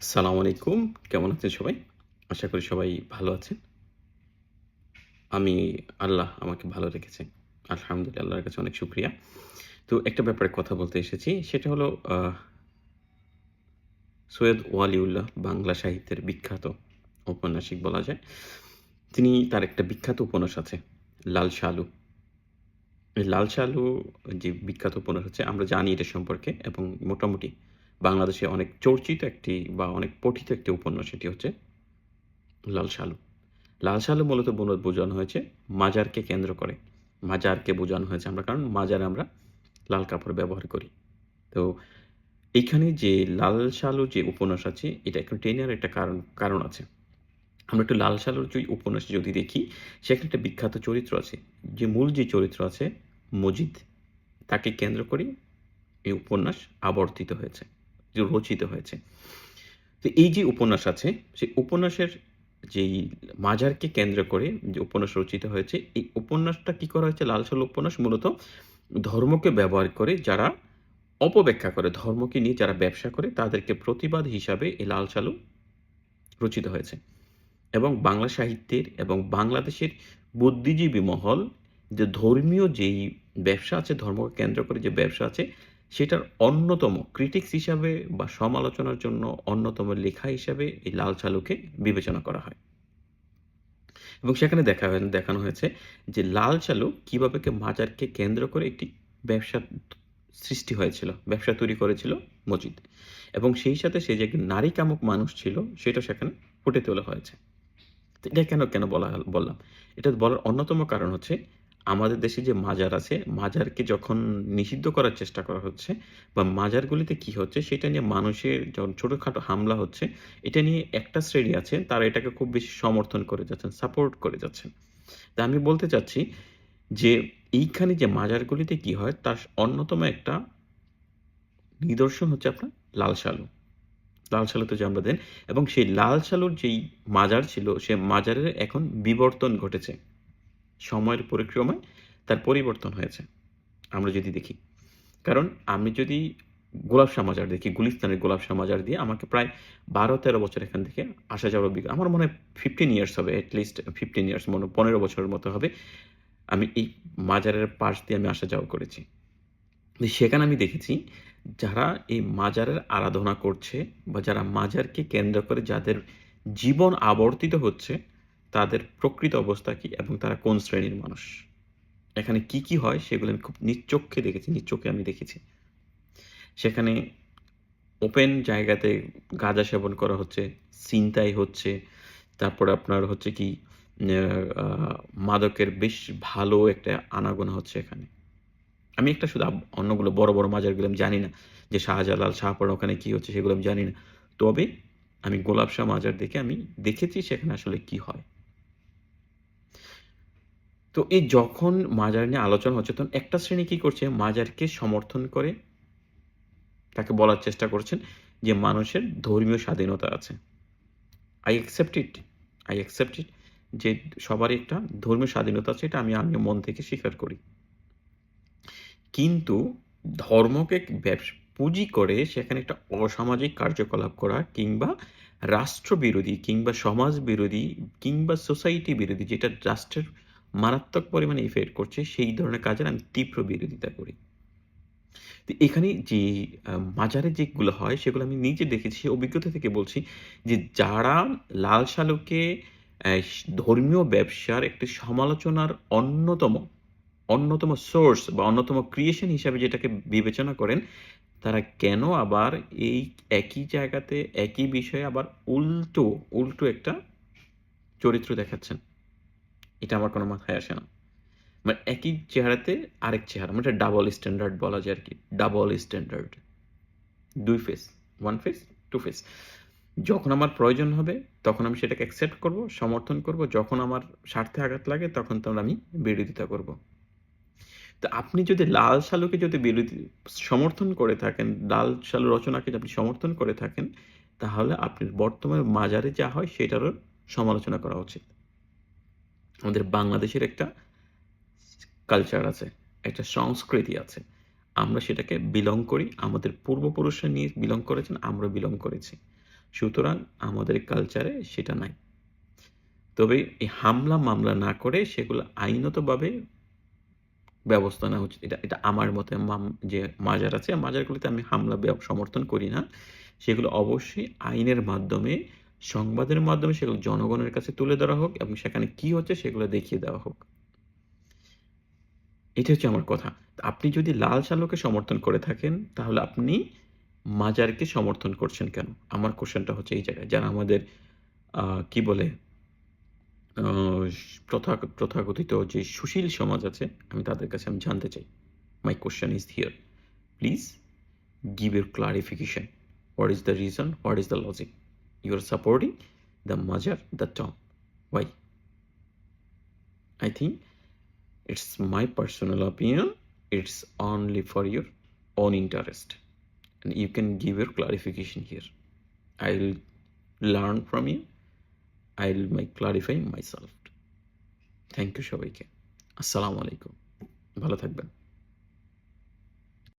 সালাম আলাইকুম। কেমন আছেন সবাই? আশা করি সবাই ভালো আছেন। আমি আল্লাহ আমাকে ভালো রেখেছে। আলহামদুলিল্লাহ, আল্লাহর কাছে অনেক শুক্রিয়া। তো একটা ব্যাপারে কথা বলতে এসেছি, সেটা হলো সৈয়দ ওয়ালিউল্লাহ বাংলা সাহিত্যের বিখ্যাত ঔপন্যাসিক বলা যায়। তিনি তার একটা বিখ্যাত উপন্যাস আছে, লাল শালু। লাল শালু যে বিখ্যাত উপন্যাস আছে আমরা জানি এটা সম্পর্কে এবং মোটামুটি বাংলাদেশে অনেক চর্চিত একটি বা অনেক পঠিত একটি উপন্যাস এটি হচ্ছে লাল শালু। লাল শালু মূলত বোঝানো হয়েছে মাজারকে কেন্দ্র করে। মাজারকে বোঝানো হয়েছে আমরা, কারণ মাজারে আমরা লাল কাপড় ব্যবহার করি। তো এইখানে যে লাল শালু যে উপন্যাস আছে, এটা একটু টেনার একটা কারণ কারণ আছে। আমরা একটু লাল শালুর যে উপন্যাস যদি দেখি, সেখানে একটা বিখ্যাত চরিত্র আছে। যে মূল যে চরিত্র আছে, মজিদ, তাকে কেন্দ্র করে এই উপন্যাস আবর্তিত হয়েছে। রচিত হয়েছে। তো এই যে উপন্যাস আছে, সেই উপন্যাসের যেই মাজারকে কেন্দ্র করে যে উপন্যাস রচিত হয়েছে, এই উপন্যাসটা কি করা হয়েছে? লাল সাল উপন্যাস মূলত ধর্মকে ব্যবহার করে যারা অপব্যাখ্যা করে, ধর্মকে নিয়ে যারা ব্যবসা করে, তাদেরকে প্রতিবাদ হিসাবে এই লাল সালু রচিত হয়েছে। এবং বাংলা সাহিত্যের এবং বাংলাদেশের বুদ্ধিজীবী মহল যে ধর্মীয় যেই ব্যবসা আছে, ধর্মকে কেন্দ্র করে যে ব্যবসা আছে সেটার অন্যতম ক্রিটিক্স হিসাবে বা সমালোচনার জন্য অন্যতম লেখা হিসাবে এই লাল চালুকে বিবেচনা করা হয়। এবং সেখানে দেখা দেখানো হয়েছে যে লাল চালু কীভাবে মাজারকে কেন্দ্র করে একটি ব্যবসা সৃষ্টি হয়েছিল, ব্যবসা তৈরি করেছিল মজিদ। এবং সেই সাথে সে যে নারী কামক মানুষ ছিল, সেটা সেখানে ফুটে তোলা হয়েছে। এটা কেন কেন বলা বললাম? এটা বলার অন্যতম কারণ হচ্ছে আমাদের দেশে যে মাজার আছে, মাজারকে যখন নিষিদ্ধ করার চেষ্টা করা হচ্ছে বা মাজারগুলিতে কি হচ্ছে সেটা নিয়ে মানুষের যখন ছোটোখাটো হামলা হচ্ছে, এটা নিয়ে একটা শ্রেণি আছে, তারা এটাকে খুব বেশি সমর্থন করে যাচ্ছেন সাপোর্ট করে যাচ্ছেন। তা আমি বলতে চাচ্ছি যে এইখানে যে মাজারগুলিতে কি হয়, তার অন্যতম একটা নিদর্শন হচ্ছে আপনার লাল শালু। লাল শালুতে আমরা দেন, এবং সেই লাল শালুর যেই মাজার ছিল, সে মাজারের এখন বিবর্তন ঘটেছে। সময়ের পরিক্রমায় তার পরিবর্তন হয়েছে। আমরা যদি দেখি, কারণ আমি যদি গোলাপ শাহ মাজার দেখি, গুলিস্তানের গোলাপ শাহ মাজার দিয়ে আমাকে প্রায় বারো তেরো বছর এখান থেকে আসা যাওয়ার অভিজ্ঞতা, আমার মনে হয় ফিফটিন ইয়ার্স হবে অ্যাটলিস্ট ফিফটিন ইয়ার্স মনে পনেরো বছরের মতো হবে, আমি এই মাজারের পাশ দিয়ে আমি আসা যাওয়া করেছি। সেখানে আমি দেখেছি, যারা এই মাজারের আরাধনা করছে বা যারা মাজারকে কেন্দ্র করে যাদের জীবন আবর্তিত হচ্ছে তাদের প্রকৃত অবস্থা কি এবং তারা কোন শ্রেণির মানুষ? এখানে কি কি হয় সেগুলো আমি খুব নিচোখে দেখেছি নিচোখে আমি দেখেছি। সেখানে ওপেন জায়গাতে গাঁজা সেবন করা হচ্ছে, ছিনতাই হচ্ছে, তারপর আপনার হচ্ছে কি মাদকের বেশ ভালো একটা আনাগোনা হচ্ছে এখানে। আমি একটা শুধু অন্যগুলো বড় বড় মাজারগুলো আমি জানি না, যে শাহজালাল শাহপুর ওখানে কি হচ্ছে সেগুলো আমি জানি না। তবে আমি গোলাপশাহ মাজার দেখে আমি দেখেছি সেখানে আসলে কি হয়। তো এই যখন মাজার নিয়ে আলোচনা হচ্ছে, তখন একটা শ্রেণি কি করছে? মাজারকে সমর্থন করে তাকে বলার চেষ্টা করছেন যে মানুষের ধর্মীয় স্বাধীনতা আছে। I accept it I accept it যে সবারই একটা ধর্মীয় স্বাধীনতা আছে, এটা আমি আমি মন থেকে স্বীকার করি। কিন্তু ধর্মকে পুঁজি করে সেখানে একটা অসামাজিক কার্যকলাপ করা কিংবা রাষ্ট্রবিরোধী কিংবা সমাজ বিরোধী কিংবা সোসাইটি বিরোধী যেটা রাষ্ট্রের মারাত্মক পরিমাণে ইফেক্ট করছে, সেই ধরনের কাজের আমি তীব্র বিরোধিতা করি। তো এখানে যে মাজারে যেগুলো হয়, সেগুলো আমি নিজে দেখেছি অভিজ্ঞতা থেকে বলছি যে, যারা লাল শালুকে ধর্মীয় ব্যবসার একটি সমালোচনার অন্যতম অন্যতম সোর্স বা অন্যতম ক্রিয়েশন হিসাবে যেটাকে বিবেচনা করেন, তারা কেন আবার এই একই জায়গাতে, একই বিষয়ে আবার উল্টো উল্টো একটা চরিত্র দেখাচ্ছেন? এটা আমার কোনো মাথায় আসে না। মানে একই চেহারাতে আরেক চেহারা মানে এটা ডাবল স্ট্যান্ডার্ড বলা যায় আর কি ডাবল স্ট্যান্ডার্ড দুই face one face two face যখন আমার প্রয়োজন হবে, তখন আমি সেটাকে অ্যাকসেপ্ট করব, সমর্থন করব। যখন আমার স্বার্থে আঘাত লাগে, তখন তখন আমি বিরোধিতা করব। তো আপনি যদি লাল সালুকে যদি বিরোধী, সমর্থন করে থাকেন, লাল সালু রচনাকে যদি আপনি সমর্থন করে থাকেন, তাহলে আপনি বর্তমান মাজারে যা হয়, সেটারও সমালোচনা করা উচিত। আমাদের বাংলাদেশের একটা কালচার আছে, একটা সংস্কৃতি আছে। আমরা সেটাকে বিলং করি, আমাদের পূর্বপুরুষরা নিয়ে বিলং করেছেন, আমরা বিলং করেছি। সুতরাং আমাদের কালচারে সেটা নাই। তবে এই হামলা মামলা না করে সেগুলো আইনতভাবে ব্যবস্থা নেওয়া উচিত। এটা এটা আমার মতে যে মাজার আছে, মাজারগুলিতে আমি হামলা সমর্থন করি না। সেগুলো অবশ্যই আইনের মাধ্যমে সংবাদের মাধ্যমে সেগুলো জনগণের কাছে তুলে ধরা হোক এবং সেখানে কি হচ্ছে সেগুলো দেখিয়ে দেওয়া হোক এটা হচ্ছে আমার কথা আপনি যদি লাল শালুকে সমর্থন করে থাকেন, তাহলে আপনি মাজারকে সমর্থন করছেন কেন আমার কোশ্চেনটা হচ্ছে এই জায়গায় যারা আমাদের কি বলে প্রথা প্রথাগঠিত যে সুশীল সমাজ আছে, আমি তাদের কাছে আমি জানতে চাই my question is here please give your clarification. What is the reason? What is the logic? You are supporting the Majar, the term. Why? I think it's my personal opinion. It's only for your own interest. And you can give your clarification here. I'll learn from you. I'll make clarify myself. Thank you সবাইকে আসসালামু আলাইকুম ভালো থাকবেন